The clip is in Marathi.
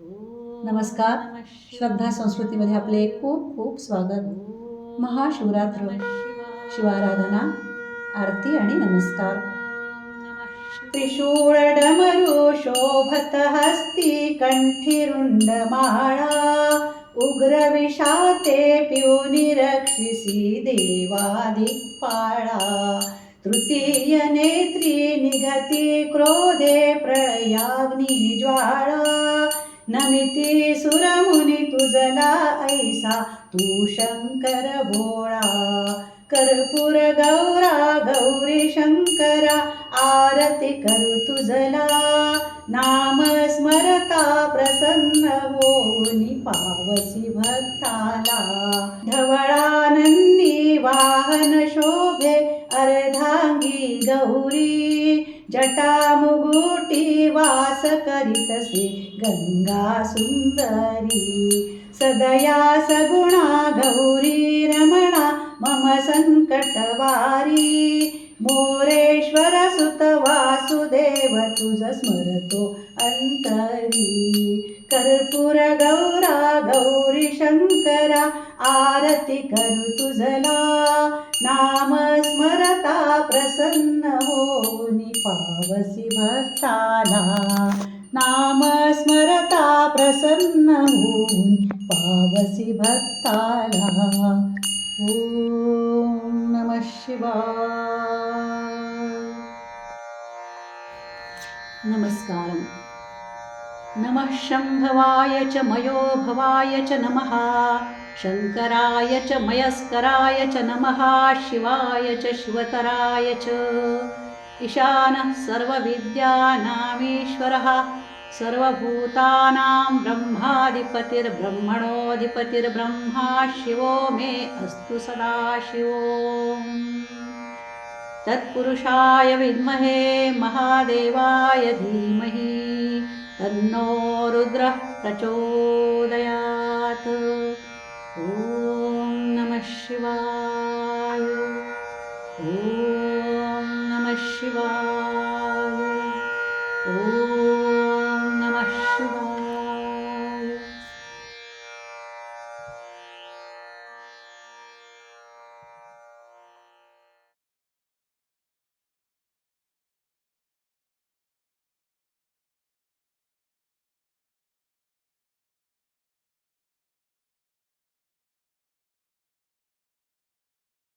नमस्कार. श्रद्धा संस्कृतीमध्ये आपले खूप खूप स्वागत. महाशिवरात्र. शिवाराधना आरती आणि नमस्कार. त्रिशूळ डमरू शोभत हस्ती कंठीरुंडमाळा. उग्र विषाते पिऊनी रक्षिसी देवादिक्पाळा तृतीय नेत्री निघती क्रोधे प्रळयाग्नी ज्वाळा नमिती सुरमुनी तुझला ऐसा. तू शंकर भोळा कर्पूर गौरा गौरी शंकरा आरती करू तुझला. नाम स्मरता प्रसन्न होनी पावसी भक्ताला. धवळानंदी वाहन शोभे अर्धा अर्धांगी गौरी जटा मुगुटी वास करीतसे गंगा सुंदरी. सदया सगुणा गौरी रमणा मम संकटवारी. मोरेश्वर सुत वासुदेव तुज स्मरतो अंतरी. कर्पूर गौरा गौरी शंकरा आरती करू तुझला. नाम स्मरता प्रसन्न होऊनी पावसी भक्ताला. नाम स्मरता प्रसन्न होऊन पावसी भक्ताला. ओम नम शिवाय. नमस्कारं नमः शम्भवाय च मयो भवाय च नमः। शङ्कराय च मयस्कराय च नमः। शिवाय च शिवतराय च। ईशानः सर्वविद्यानामीश्वरः। सर्वभूतानां ब्रह्माधिपतिर्ब्रह्मणोऽधिपतिर्ब्रह्मा शिवो मे अस्तु सदा शिवो तत्पुरुषाय विद्महे महादेवाय धीमहि तन्नो रुद्रः प्रचोदयात्। ॐ नमः शिवाय। ॐ नमः शिवाय। ॐ